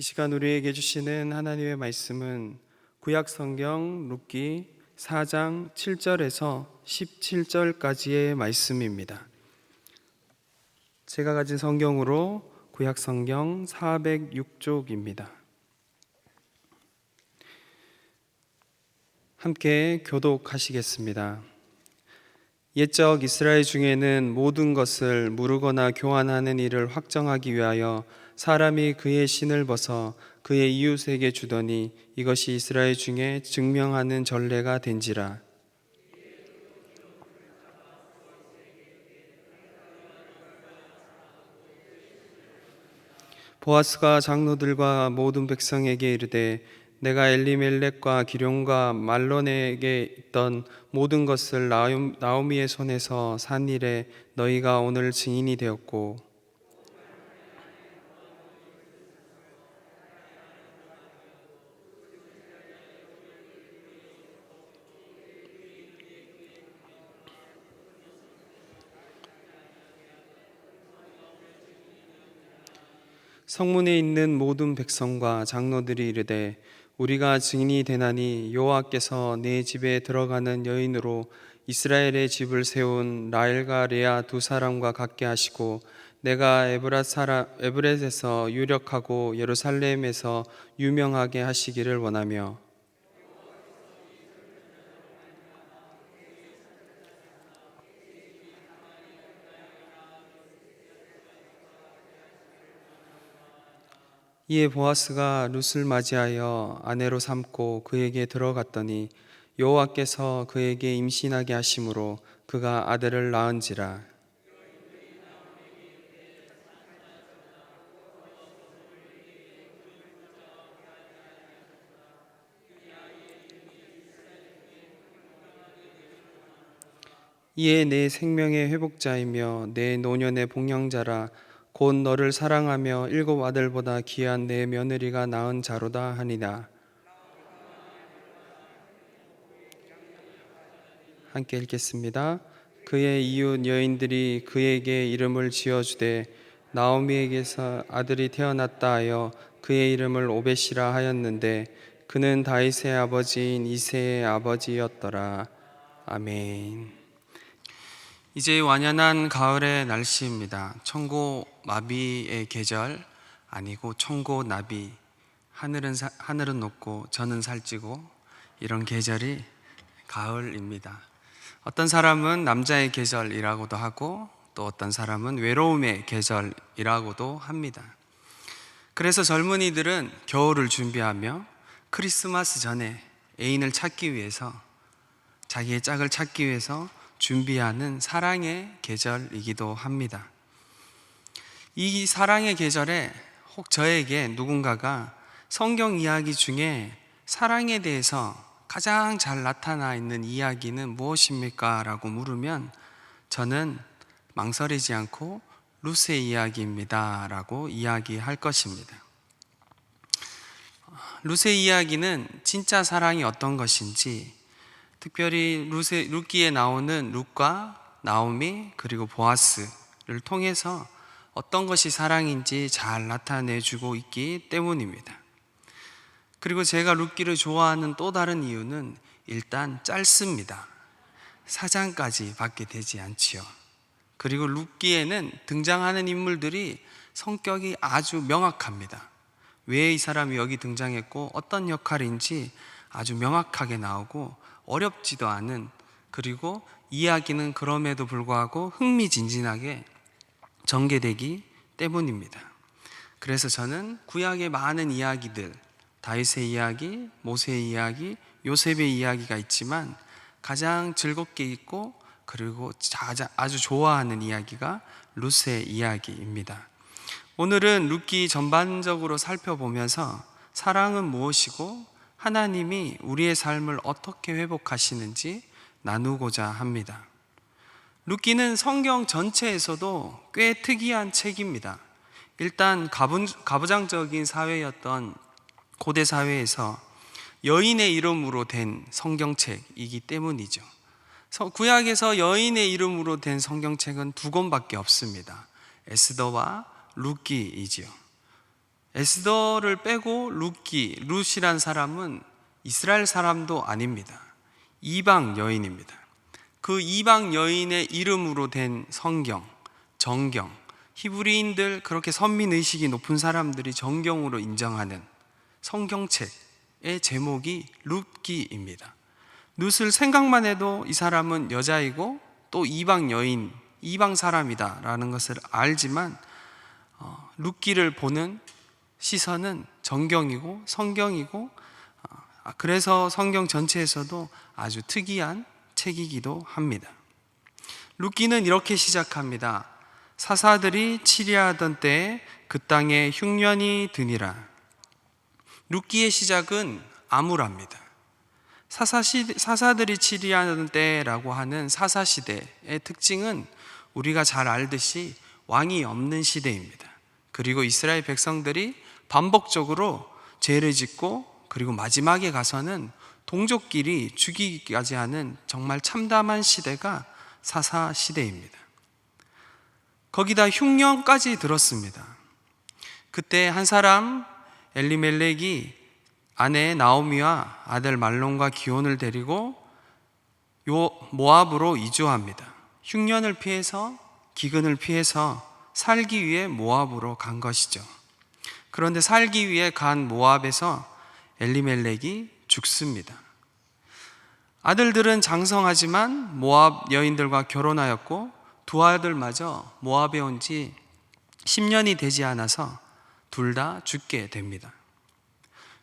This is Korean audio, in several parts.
이 시간 우리에게 주시는 하나님의 말씀은 구약 성경 룻기 4장 7절에서 17절까지의 말씀입니다. 제가 가진 성경으로 구약 성경 406쪽입니다. 함께 교독하시겠습니다. 옛적 이스라엘 중에는 모든 것을 무르거나 교환하는 일을 확정하기 위하여 사람이 그의 신을 벗어 그의 이웃에게 주더니 이것이 이스라엘 중에 증명하는 전례가 된지라. 보아스가 장로들과 모든 백성에게 이르되 내가 엘리멜렉과 기룡과 말론에게 있던 모든 것을 나오미의 손에서 산 일에 너희가 오늘 증인이 되었고 성문에 있는 모든 백성과 장로들이 이르되 우리가 증인이 되나니 여호와께서 내 집에 들어가는 여인으로 이스라엘의 집을 세운 라엘과 레아 두 사람과 같게 하시고 내가 에브라 사람 에브렛에서 유력하고 예루살렘에서 유명하게 하시기를 원하며 이에 보아스가 룻을 맞이하여 아내로 삼고 그에게 들어갔더니 여호와께서 그에게 임신하게 하심으로 그가 아들을 낳은지라. 이에 내 생명의 회복자이며 내 노년의 복령자라 곧 너를 사랑하며 일곱 아들보다 귀한 내 며느리가 낳은 자로다 하니라 함께 읽겠습니다. 그의 이웃 여인들이 그에게 이름을 지어주되 나오미에게서 아들이 태어났다 하여 그의 이름을 오벳이라 하였는데 그는 다윗의 아버지인 이세의 아버지였더라. 아멘. 이제 완연한 가을의 날씨입니다. 청고 마비의 계절 아니고 청고 나비. 하늘은 사- 하늘은 높고 저는 살찌고 이런 계절이 가을입니다. 어떤 사람은 남자의 계절이라고도 하고 또 어떤 사람은 외로움의 계절이라고도 합니다. 그래서 젊은이들은 겨울을 준비하며 크리스마스 전에 애인을 찾기 위해서 자기의 짝을 찾기 위해서 준비하는 사랑의 계절이기도 합니다. 이 사랑의 계절에 혹 저에게 누군가가 성경 이야기 중에 사랑에 대해서 가장 잘 나타나 있는 이야기는 무엇입니까? 라고 물으면 저는 망설이지 않고 루스의 이야기입니다. 라고 이야기할 것입니다. 루스의 이야기는 진짜 사랑이 어떤 것인지 특별히 루세, 룻기에 나오는 룻과 나오미 그리고 보아스를 통해서 어떤 것이 사랑인지 잘 나타내주고 있기 때문입니다. 그리고 제가 룻기를 좋아하는 또 다른 이유는 일단 짧습니다. 사장까지 받게 되지 않지요. 그리고 룻기에는 등장하는 인물들이 성격이 아주 명확합니다. 왜 이 사람이 여기 등장했고 어떤 역할인지 아주 명확하게 나오고 어렵지도 않은 그리고 이야기는 그럼에도 불구하고 흥미진진하게 전개되기 때문입니다. 그래서 저는 구약의 많은 이야기들, 다윗의 이야기, 모세의 이야기, 요셉의 이야기가 있지만 가장 즐겁게 읽고 그리고 아주 좋아하는 이야기가 루스의 이야기입니다. 오늘은 룻기 전반적으로 살펴보면서 사랑은 무엇이고 하나님이 우리의 삶을 어떻게 회복하시는지 나누고자 합니다. 룻기는 성경 전체에서도 꽤 특이한 책입니다. 일단 가부, 가부장적인 사회였던 고대 사회에서 여인의 이름으로 된 성경책이기 때문이죠. 서- 구약에서 여인의 이름으로 된 성경책은 두 권밖에 없습니다. 에스더와 룻기이지요. 에스더를 빼고 룻기, 룻이란 사람은 이스라엘 사람도 아닙니다. 이방 여인입니다. 그 이방 여인의 이름으로 된 성경, 정경, 히브리인들 그렇게 선민 의식이 높은 사람들이 정경으로 인정하는 성경책의 제목이 룻기입니다. 룻을 생각만 해도 이 사람은 여자이고 또 이방 여인, 이방 사람이다라는 것을 알지만 어, 룻기를 보는 시선은 정경이고 성경이고 어, 그래서 성경 전체에서도 아주 특이한 책이기도 합니다. 룻기는 이렇게 시작합니다. 사사들이 치리하던 때에 그 땅에 흉년이 드니라. 룻기의 시작은 암울합니다. 사사시, 사사들이 치리하는 때라고 하는 사사시대의 특징은 우리가 잘 알듯이 왕이 없는 시대입니다. 그리고 이스라엘 백성들이 반복적으로 죄를 짓고 그리고 마지막에 가서는 동족끼리 죽이기까지 하는 정말 참담한 시대가 사사 시대입니다. 거기다 흉년까지 들었습니다. 그때 한 사람 엘리멜렉이 아내 나오미와 아들 말론과 기온을 데리고 요 모압으로 이주합니다. 흉년을 피해서 기근을 피해서 살기 위해 모압으로 간 것이죠. 그런데 살기 위해 간 모압에서 엘리멜렉이 죽습니다. 아들들은 장성하지만 모압 여인들과 결혼하였고 두 아들마저 모압에 온 지 10년이 되지 않아서 둘 다 죽게 됩니다.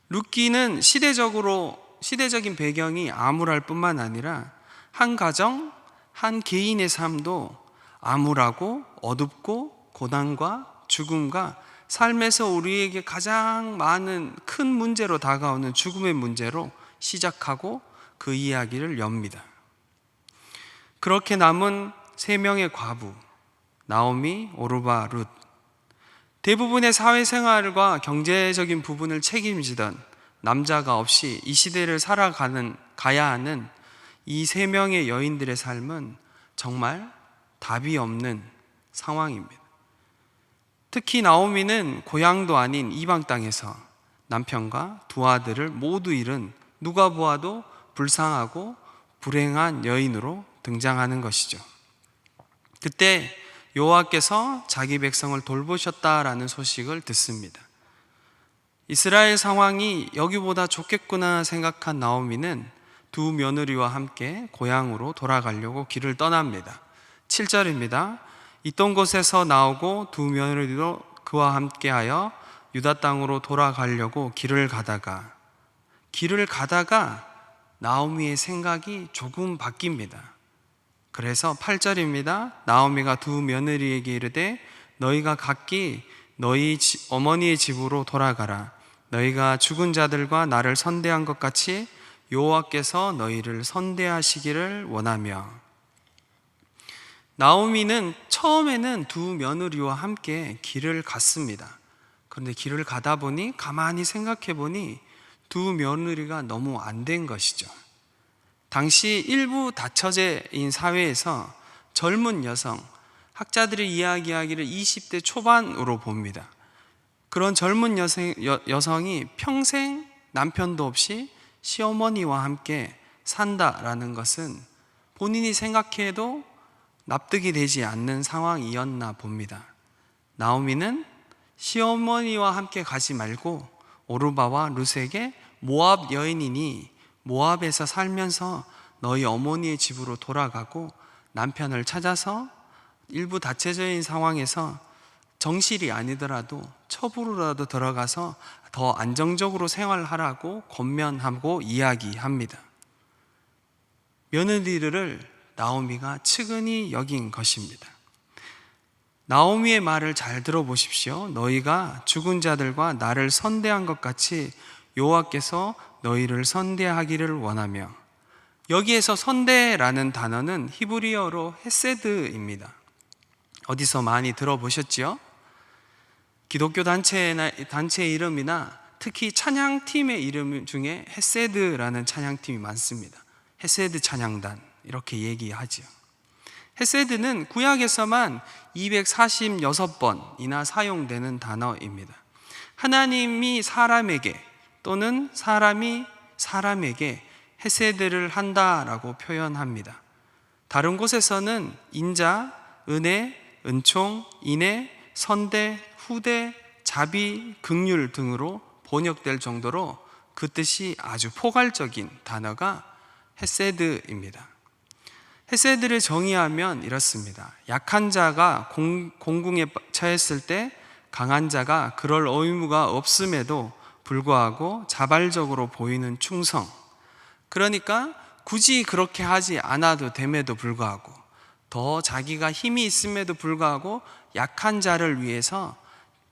룻기는 시대적으로 시대적인 배경이 암울할 뿐만 아니라 한 가정, 한 개인의 삶도 암울하고 어둡고 고난과 죽음과 삶에서 우리에게 가장 많은 큰 문제로 다가오는 죽음의 문제로 시작하고 그 이야기를 엽니다. 그렇게 남은 세 명의 과부, 나오미, 오르바, 룻. 대부분의 사회생활과 경제적인 부분을 책임지던 남자가 없이 이 시대를 살아가는, 가야 하는 이 세 명의 여인들의 삶은 정말 답이 없는 상황입니다. 특히 나오미는 고향도 아닌 이방 땅에서 남편과 두 아들을 모두 잃은 누가 보아도 불쌍하고 불행한 여인으로 등장하는 것이죠. 그때 여호와께서 자기 백성을 돌보셨다라는 소식을 듣습니다. 이스라엘 상황이 여기보다 좋겠구나 생각한 나오미는 두 며느리와 함께 고향으로 돌아가려고 길을 떠납니다. 7절입니다. 있던 곳에서 나오고 두 며느리도 그와 함께하여 유다 땅으로 돌아가려고 길을 가다가 길을 가다가 나오미의 생각이 조금 바뀝니다. 그래서 8절입니다. 나오미가 두 며느리에게 이르되 너희가 각기 너희 어머니의 집으로 돌아가라. 너희가 죽은 자들과 나를 선대한 것 같이 여호와께서 너희를 선대하시기를 원하며 나오미는 처음에는 두 며느리와 함께 길을 갔습니다. 그런데 길을 가다 보니 가만히 생각해 보니 두 며느리가 너무 안 된 것이죠. 당시 일부 다처제인 사회에서 젊은 여성, 학자들이 이야기하기를 20대 초반으로 봅니다. 그런 젊은 여성, 여, 여성이 평생 남편도 없이 시어머니와 함께 산다라는 것은 본인이 생각해도 납득이 되지 않는 상황이었나 봅니다. 나오미는 시어머니와 함께 가지 말고 오르바와 룻에게 모압 여인이니 모압에서 살면서 너희 어머니의 집으로 돌아가고 남편을 찾아서 일부 다체적인 상황에서 정실이 아니더라도 첩으로라도 들어가서 더 안정적으로 생활하라고 권면하고 이야기합니다. 며느리를 나오미가 측은히 여긴 것입니다. 나오미의 말을 잘 들어보십시오. 너희가 죽은 자들과 나를 선대한 것 같이 여호와께서 너희를 선대하기를 원하며 여기에서 선대라는 단어는 히브리어로 헤세드입니다. 어디서 많이 들어보셨지요? 기독교 단체나 단체 이름이나 특히 찬양팀의 이름 중에 헤세드라는 찬양팀이 많습니다. 헤세드 찬양단 이렇게 얘기하지요. 헤세드는 구약에서만 246번이나 사용되는 단어입니다. 하나님이 사람에게 또는 사람이 사람에게 헤세드를 한다라고 표현합니다. 다른 곳에서는 인자, 은혜, 은총, 인애, 선대, 후대, 자비, 극률 등으로 번역될 정도로 그 뜻이 아주 포괄적인 단어가 헤세드입니다. 헤세드를 정의하면 이렇습니다. 약한 자가 공, 공궁에 처했을 때 강한 자가 그럴 의무가 없음에도 불구하고 자발적으로 보이는 충성. 그러니까 굳이 그렇게 하지 않아도 됨에도 불구하고 더 자기가 힘이 있음에도 불구하고 약한 자를 위해서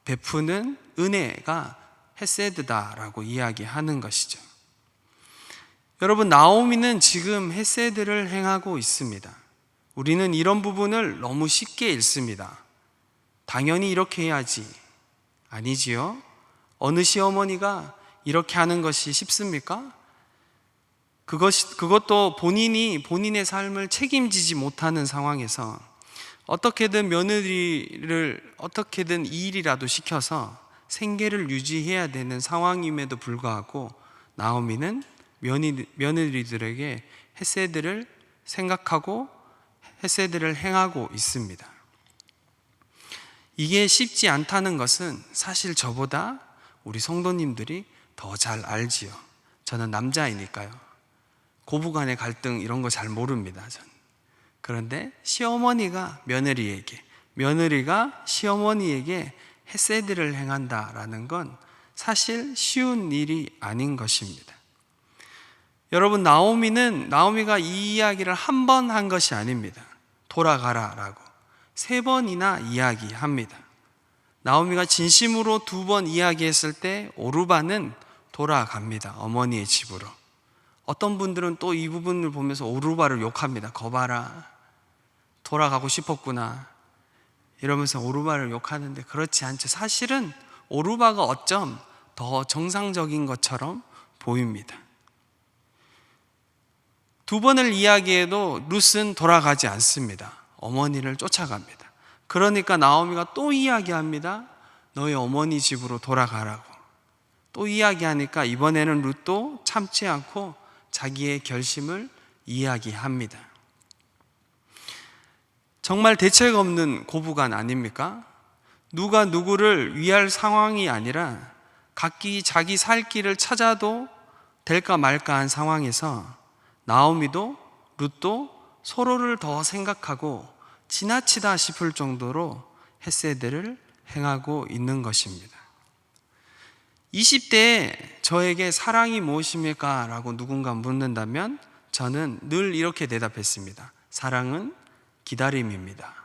베푸는 은혜가 헤세드다라고 이야기하는 것이죠. 여러분 나오미는 지금 헤세드를 행하고 있습니다. 우리는 이런 부분을 너무 쉽게 읽습니다. 당연히 이렇게 해야지. 아니지요? 어느 시어머니가 이렇게 하는 것이 쉽습니까? 그것 그것도 본인이 본인의 삶을 책임지지 못하는 상황에서 어떻게든 며느리를 어떻게든 이 일이라도 시켜서 생계를 유지해야 되는 상황임에도 불구하고 나오미는 며느리, 며느리들에게 헤세드를 생각하고 헤세드를 행하고 있습니다. 이게 쉽지 않다는 것은 사실 저보다 우리 성도님들이 더 잘 알지요. 저는 남자이니까요. 고부간의 갈등 이런 거 잘 모릅니다. 전. 그런데 시어머니가 며느리에게, 며느리가 시어머니에게 헤세드를 행한다라는 건 사실 쉬운 일이 아닌 것입니다. 여러분 나오미는 나오미가 이 이야기를 한 번 한 것이 아닙니다. 돌아가라라고 세 번이나 이야기합니다. 나오미가 진심으로 두 번 이야기했을 때 오르바는 돌아갑니다. 어머니의 집으로. 어떤 분들은 또 이 부분을 보면서 오르바를 욕합니다. 거봐라. 돌아가고 싶었구나. 이러면서 오르바를 욕하는데 그렇지 않죠. 사실은 오르바가 어쩜 더 정상적인 것처럼 보입니다. 두 번을 이야기해도 룻은 돌아가지 않습니다. 어머니를 쫓아갑니다. 그러니까 나오미가 또 이야기합니다. 너희 어머니 집으로 돌아가라고. 또 이야기하니까 이번에는 룻도 참지 않고 자기의 결심을 이야기합니다. 정말 대책 없는 고부간 아닙니까? 누가 누구를 위할 상황이 아니라 각기 자기 살 길을 찾아도 될까 말까 한 상황에서 나오미도 룻도 서로를 더 생각하고 지나치다 싶을 정도로 헤세드를 행하고 있는 것입니다. 20대에 저에게 사랑이 무엇입니까? 라고 누군가 묻는다면 저는 늘 이렇게 대답했습니다. 사랑은 기다림입니다.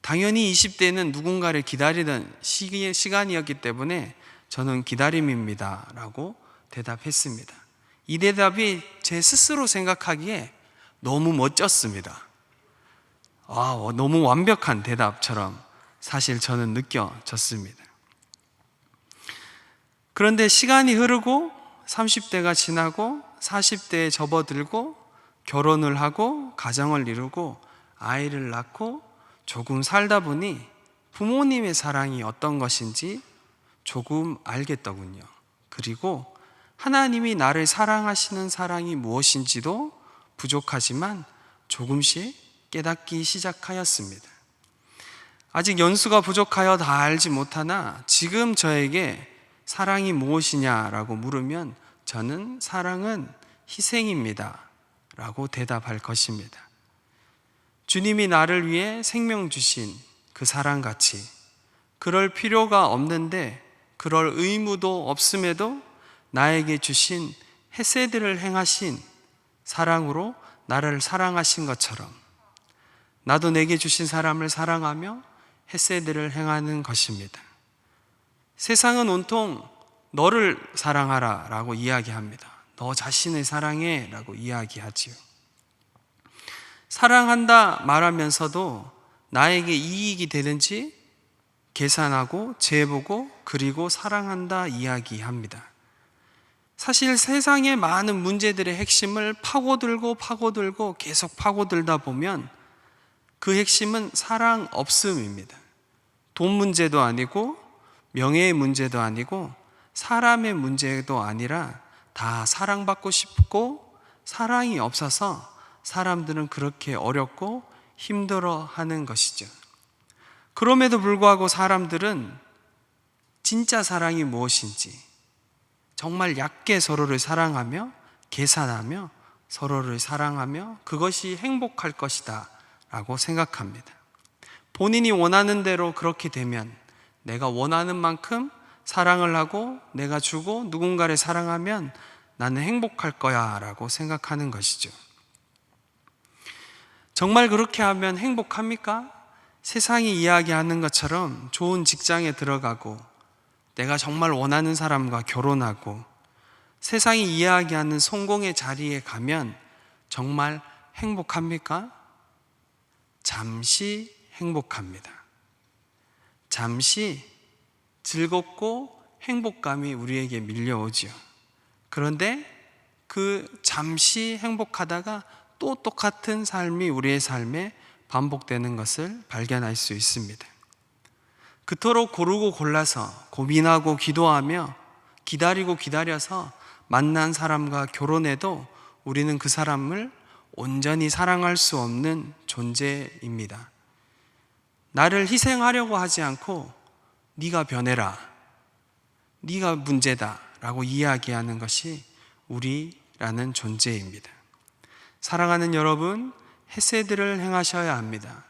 당연히 20대는 누군가를 기다리던 시기, 시간이었기 때문에 저는 기다림입니다. 라고 대답했습니다. 이 대답이 제 스스로 생각하기에 너무 멋졌습니다. 아, 너무 완벽한 대답처럼 사실 저는 느껴졌습니다. 그런데 시간이 흐르고 30대가 지나고 40대에 접어들고 결혼을 하고 가정을 이루고 아이를 낳고 조금 살다 보니 부모님의 사랑이 어떤 것인지 조금 알겠더군요. 그리고 하나님이 나를 사랑하시는 사랑이 무엇인지도 부족하지만 조금씩 깨닫기 시작하였습니다. 아직 연수가 부족하여 다 알지 못하나 지금 저에게 사랑이 무엇이냐라고 물으면 저는 사랑은 희생입니다. 라고 대답할 것입니다. 주님이 나를 위해 생명 주신 그 사랑 같이 그럴 필요가 없는데 그럴 의무도 없음에도 나에게 주신 헤세드를 행하신 사랑으로 나를 사랑하신 것처럼 나도 내게 주신 사람을 사랑하며 헤세드를 행하는 것입니다. 세상은 온통 너를 사랑하라 라고 이야기합니다. 너 자신을 사랑해 라고 이야기하지요. 사랑한다 말하면서도 나에게 이익이 되는지 계산하고 재보고 그리고 사랑한다 이야기합니다. 사실 세상의 많은 문제들의 핵심을 파고들고 파고들고 계속 파고들다 보면 그 핵심은 사랑 없음입니다. 돈 문제도 아니고 명예의 문제도 아니고 사람의 문제도 아니라 다 사랑받고 싶고 사랑이 없어서 사람들은 그렇게 어렵고 힘들어 하는 것이죠. 그럼에도 불구하고 사람들은 진짜 사랑이 무엇인지 정말 얕게 서로를 사랑하며 계산하며 서로를 사랑하며 그것이 행복할 것이다 라고 생각합니다. 본인이 원하는 대로 그렇게 되면 내가 원하는 만큼 사랑을 하고 내가 주고 누군가를 사랑하면 나는 행복할 거야 라고 생각하는 것이죠. 정말 그렇게 하면 행복합니까? 세상이 이야기하는 것처럼 좋은 직장에 들어가고 내가 정말 원하는 사람과 결혼하고 세상이 이야기하는 성공의 자리에 가면 정말 행복합니까? 잠시 행복합니다. 잠시 즐겁고 행복감이 우리에게 밀려오지요. 그런데 그 잠시 행복하다가 또 똑같은 삶이 우리의 삶에 반복되는 것을 발견할 수 있습니다. 그토록 고르고 골라서 고민하고 기도하며 기다리고 기다려서 만난 사람과 결혼해도 우리는 그 사람을 온전히 사랑할 수 없는 존재입니다. 나를 희생하려고 하지 않고 네가 변해라. 네가 문제다라고 이야기하는 것이 우리라는 존재입니다. 사랑하는 여러분, 헤세드를 행하셔야 합니다.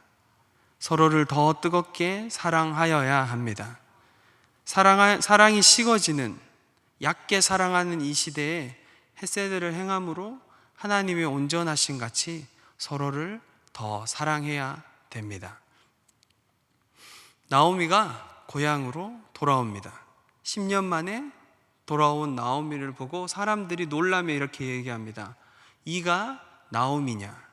서로를 더 뜨겁게 사랑하여야 합니다. 사랑, 사랑이 식어지는, 얕게 사랑하는 이 시대에 헤세드를 행함으로 하나님의 온전하신 같이 서로를 더 사랑해야 됩니다. 나오미가 고향으로 돌아옵니다. 10년 만에 돌아온 나오미를 보고 사람들이 놀라며 이렇게 얘기합니다. 이가 나오미냐?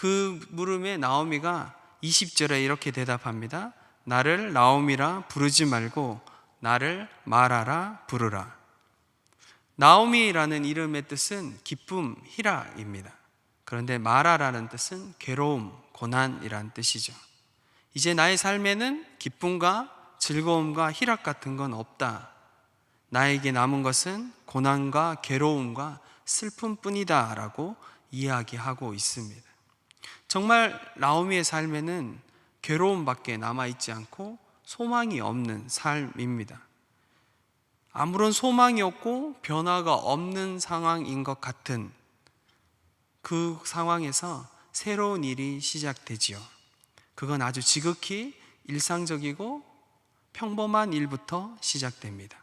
그 물음에 나오미가 20절에 이렇게 대답합니다. 나를 나오미라 부르지 말고 나를 마라라 부르라. 나오미라는 이름의 뜻은 기쁨, 희라입니다. 그런데 마라라는 뜻은 괴로움, 고난이란 뜻이죠. 이제 나의 삶에는 기쁨과 즐거움과 희락 같은 건 없다. 나에게 남은 것은 고난과 괴로움과 슬픔뿐이다. 라고 이야기하고 있습니다. 정말 나오미의 삶에는 괴로움밖에 남아있지 않고 소망이 없는 삶입니다. 아무런 소망이 없고 변화가 없는 상황인 것 같은 그 상황에서 새로운 일이 시작되지요. 그건 아주 지극히 일상적이고 평범한 일부터 시작됩니다.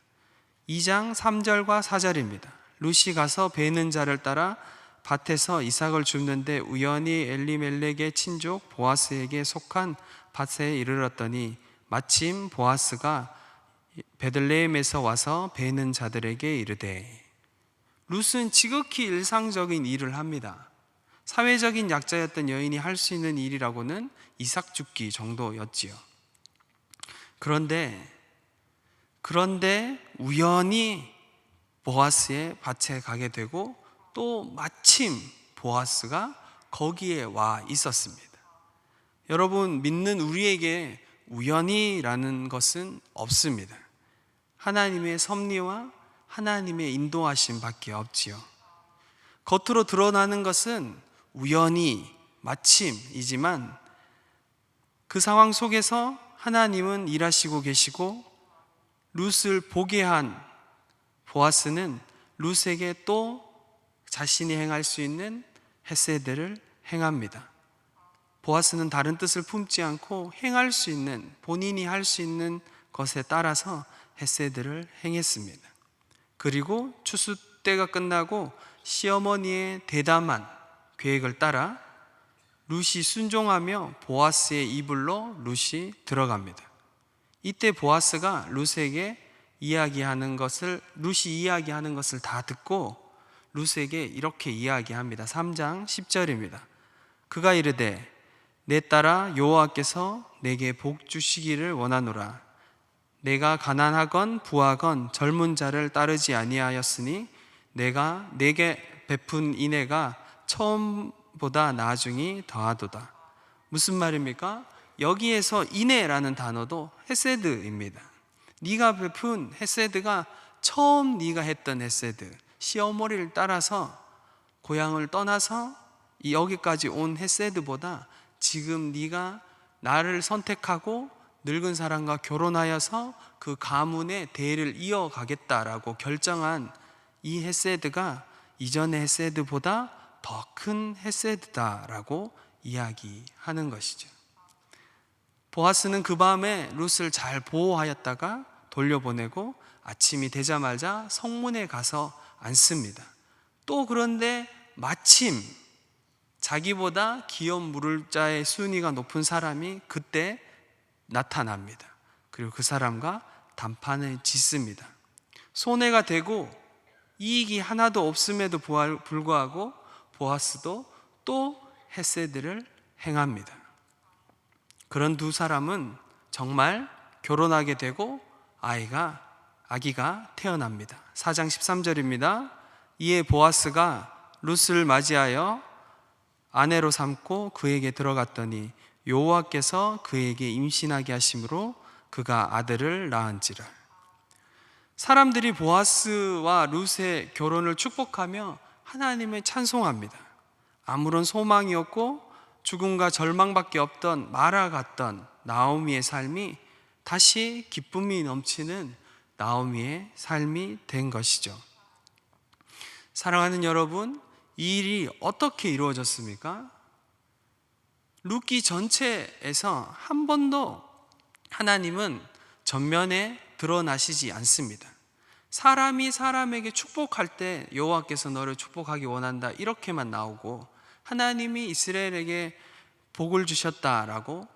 2장 3절과 4절입니다. 루시 가서 베는 자를 따라 밭에서 이삭을 줍는데 우연히 엘리멜렉의 친족 보아스에게 속한 밭에 이르렀더니 마침 보아스가 베들레헴에서 와서 베는 자들에게 이르되 룻은 지극히 일상적인 일을 합니다. 사회적인 약자였던 여인이 할 수 있는 일이라고는 이삭 죽기 정도였지요. 그런데 그런데 우연히 보아스의 밭에 가게 되고 또 마침 보아스가 거기에 와 있었습니다. 여러분 믿는 우리에게 우연이라는 것은 없습니다. 하나님의 섭리와 하나님의 인도하심 밖에 없지요. 겉으로 드러나는 것은 우연히 마침이지만 그 상황 속에서 하나님은 일하시고 계시고 룻을 보게 한 보아스는 룻에게 또 자신이 행할 수 있는 헤세드를 행합니다. 보아스는 다른 뜻을 품지 않고 행할 수 있는 본인이 할 수 있는 것에 따라서 헤세드를 행했습니다. 그리고 추수 때가 끝나고 시어머니의 대담한 계획을 따라 룻이 순종하며 보아스의 이불로 룻이 들어갑니다. 이때 보아스가 룻에게 이야기하는 것을 룻이 이야기하는 것을 다 듣고 룻에게 이렇게 이야기합니다. 3장 10절입니다. 그가 이르되 내 딸아 여호와께서 내게 복 주시기를 원하노라. 내가 가난하건 부하건 젊은 자를 따르지 아니하였으니 내가 내게 베푼 인애가 처음보다 나중이 더하도다. 무슨 말입니까? 여기에서 인애라는 단어도 헤세드입니다. 네가 베푼 헤세드가 처음 네가 했던 헤세드, 시어머니를 따라서 고향을 떠나서 이 여기까지 온 헤세드보다 지금 네가 나를 선택하고 늙은 사람과 결혼하여서 그 가문의 대를 이어가겠다라고 결정한 이 헤세드가 이전의 헤세드보다 더 큰 헤세드다라고 이야기하는 것이죠. 보아스는 그 밤에 룻을 잘 보호하였다가 돌려보내고 아침이 되자마자 성문에 가서 앉습니다. 또 그런데 마침 자기보다 기업 물을 자의 순위가 높은 사람이 그때 나타납니다. 그리고 그 사람과談판을 짓습니다. 손해가 되고 이익이 하나도 없음에도 불구하고 보아스도 또 헤세드를 행합니다. 그런 두 사람은 정말 결혼하게 되고 아이가 아기가 태어납니다. 4장 13절입니다. 이에 보아스가 룻을 맞이하여 아내로 삼고 그에게 들어갔더니 여호와께서 그에게 임신하게 하심으로 그가 아들을 낳은지라. 사람들이 보아스와 룻의 결혼을 축복하며 하나님을 찬송합니다. 아무런 소망이 없고 죽음과 절망밖에 없던 마라 같던 나오미의 삶이 다시 기쁨이 넘치는 나오미의 삶이 된 것이죠. 사랑하는 여러분, 이 일이 어떻게 이루어졌습니까? 루키 전체에서 한 번도 하나님은 전면에 드러나시지 않습니다. 사람이 사람에게 축복할 때 여호와께서 너를 축복하기 원한다 이렇게만 나오고 하나님이 이스라엘에게 복을 주셨다라고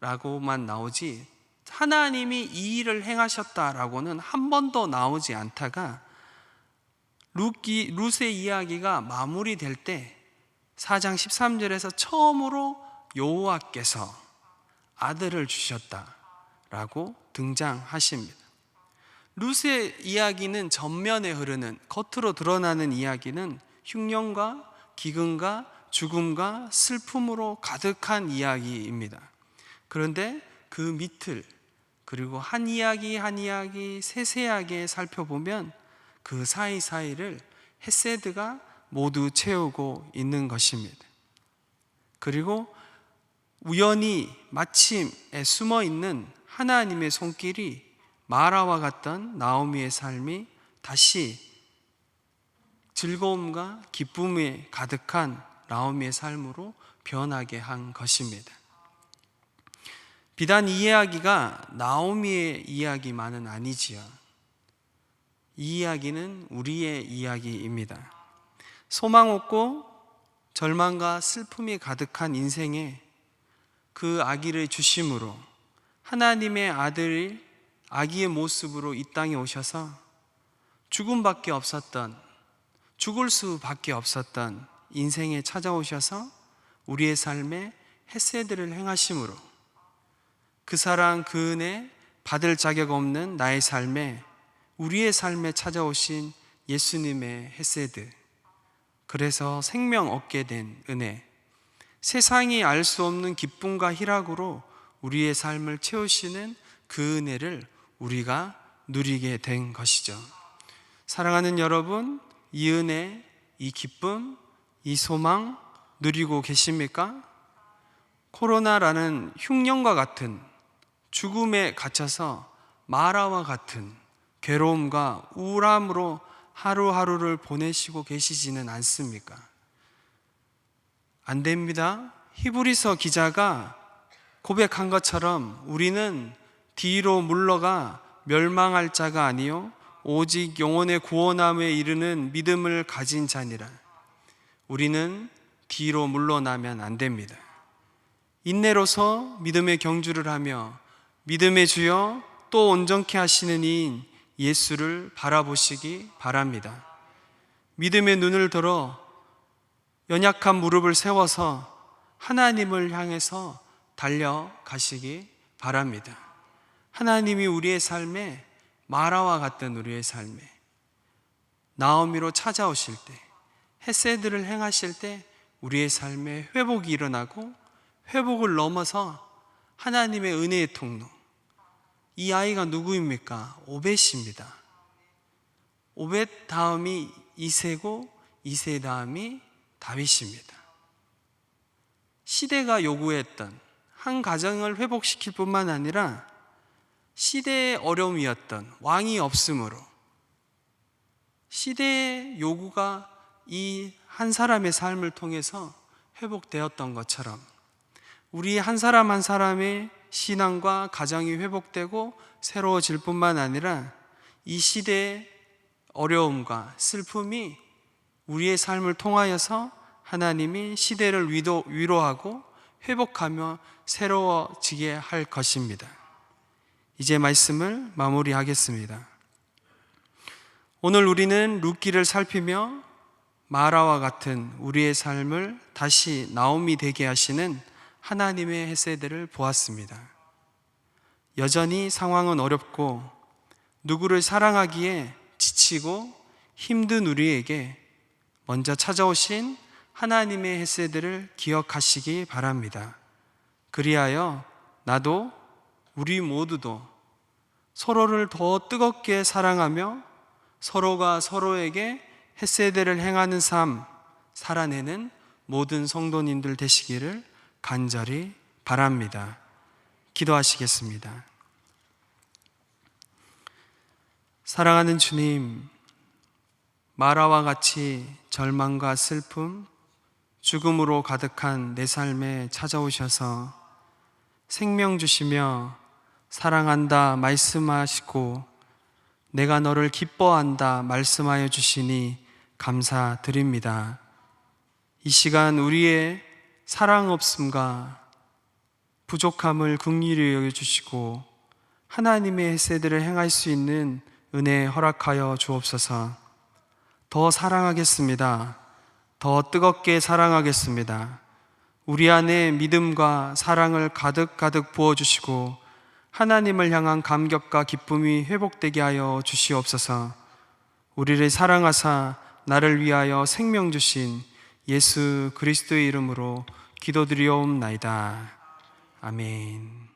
라고만 나오지 하나님이 이 일을 행하셨다라고는 한 번도 나오지 않다가 룻기, 룻의 이야기가 마무리될 때 4장 13절에서 처음으로 여호와께서 아들을 주셨다라고 등장하십니다. 룻의 이야기는 전면에 흐르는 겉으로 드러나는 이야기는 흉년과 기근과 죽음과 슬픔으로 가득한 이야기입니다. 그런데 그 밑을 그리고 한 이야기 한 이야기 세세하게 살펴보면 그 사이사이를 헤세드가 모두 채우고 있는 것입니다. 그리고 우연히 마침에 숨어 있는 하나님의 손길이 마라와 같던 나오미의 삶이 다시 즐거움과 기쁨에 가득한 나오미의 삶으로 변하게 한 것입니다. 비단 이 이야기가 나오미의 이야기만은 아니지요. 이 이야기는 우리의 이야기입니다. 소망 없고 절망과 슬픔이 가득한 인생에 그 아기를 주심으로 하나님의 아들이 아기의 모습으로 이 땅에 오셔서 죽음밖에 없었던 죽을 수밖에 없었던 인생에 찾아오셔서 우리의 삶에 햇새들을 행하심으로 그 사랑 그 은혜 받을 자격 없는 나의 삶에 우리의 삶에 찾아오신 예수님의 햇새들 그래서 생명 얻게 된 은혜 세상이 알 수 없는 기쁨과 희락으로 우리의 삶을 채우시는 그 은혜를 우리가 누리게 된 것이죠. 사랑하는 여러분, 이 은혜, 이 기쁨, 이 소망 누리고 계십니까? 코로나라는 흉년과 같은 죽음에 갇혀서 마라와 같은 괴로움과 우울함으로 하루하루를 보내시고 계시지는 않습니까? 안 됩니다. 히브리서 기자가 고백한 것처럼 우리는 뒤로 물러가 멸망할 자가 아니요 오직 영혼의 구원함에 이르는 믿음을 가진 자니라. 우리는 뒤로 물러나면 안 됩니다. 인내로서 믿음의 경주를 하며 믿음의 주여 또 온전케 하시는 이인 예수를 바라보시기 바랍니다. 믿음의 눈을 들어 연약한 무릎을 세워서 하나님을 향해서 달려가시기 바랍니다. 하나님이 우리의 삶에 마라와 같던 우리의 삶에 나오미로 찾아오실 때 햇새들을 행하실 때 우리의 삶에 회복이 일어나고 회복을 넘어서 하나님의 은혜의 통로. 이 아이가 누구입니까? 오벳입니다. 오벳 다음이 이세고 이세 다음이 다윗입니다. 시대가 요구했던 한 가정을 회복시킬 뿐만 아니라 시대의 어려움이었던 왕이 없으므로 시대의 요구가 이 한 사람의 삶을 통해서 회복되었던 것처럼 우리 한 사람 한 사람의 신앙과 가정이 회복되고 새로워질 뿐만 아니라 이 시대의 어려움과 슬픔이 우리의 삶을 통하여서 하나님이 시대를 위도, 위로하고 회복하며 새로워지게 할 것입니다. 이제 말씀을 마무리하겠습니다. 오늘 우리는 룻기를 살피며 마라와 같은 우리의 삶을 다시 나옴이 되게 하시는 하나님의 헤세드를 보았습니다. 여전히 상황은 어렵고 누구를 사랑하기에 지치고 힘든 우리에게 먼저 찾아오신 하나님의 헤세드를 기억하시기 바랍니다. 그리하여 나도 우리 모두도 서로를 더 뜨겁게 사랑하며 서로가 서로에게 햇세대를 행하는 삶 살아내는 모든 성도님들 되시기를 간절히 바랍니다. 기도하시겠습니다. 사랑하는 주님, 마라와 같이 절망과 슬픔, 죽음으로 가득한 내 삶에 찾아오셔서 생명 주시며 사랑한다 말씀하시고 내가 너를 기뻐한다 말씀하여 주시니 감사드립니다. 이 시간 우리의 사랑 없음과 부족함을 긍휼히 여겨 주시고 하나님의 세대를 행할 수 있는 은혜 허락하여 주옵소서. 더 사랑하겠습니다. 더 뜨겁게 사랑하겠습니다. 우리 안에 믿음과 사랑을 가득 가득 부어 주시고 하나님을 향한 감격과 기쁨이 회복되게 하여 주시옵소서. 우리를 사랑하사 나를 위하여 생명 주신 예수 그리스도의 이름으로 기도드리옵나이다. 아멘.